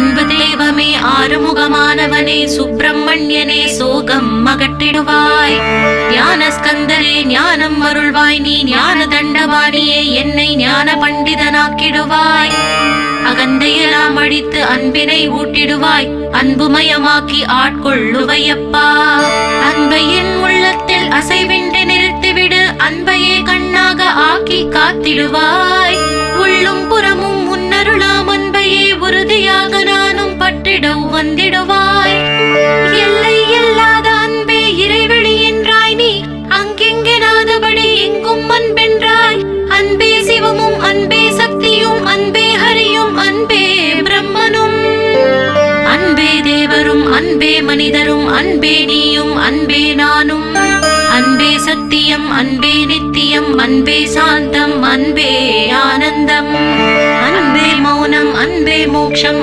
அன்பு தேவமே ஆறுமுகமானவனே சுப்பிரமணியனே சோகம் மகட்டிடுவாய் ஞான ஸ்கந்தரே ஞானம் அருள்வாய் நீ ஞான தண்டவாணியே என்னை ஞான பண்டிதனாக்கிடுவாய் அகந்தையெல்லாம் அழித்து அன்பினை ஊட்டிடுவாய் அன்புமயமாக்கி ஆட்கொள்ளுவையப்பா அன்பையின் உள்ளத்தில் அசைவின்றி நிறுத்திவிடு அன்பையே கண்ணாக ஆக்கி காத்திடுவாய் அங்கெங்கெனாதபடி எங்கும் அன்பென்றாய். அன்பே சிவமும் அன்பே சக்தியும் அன்பே ஹரியும் அன்பே பிரம்மனும். அன்பே தேவரும் அன்பே மனிதரும் அன்பே நீயும் அன்பே நானும். அன்பே சத்தியம் அன்பே நித்தியம் அன்பே சாந்தம் அன்பே ஆனந்தம். அன்பே மௌனம் அன்பே மோட்சம்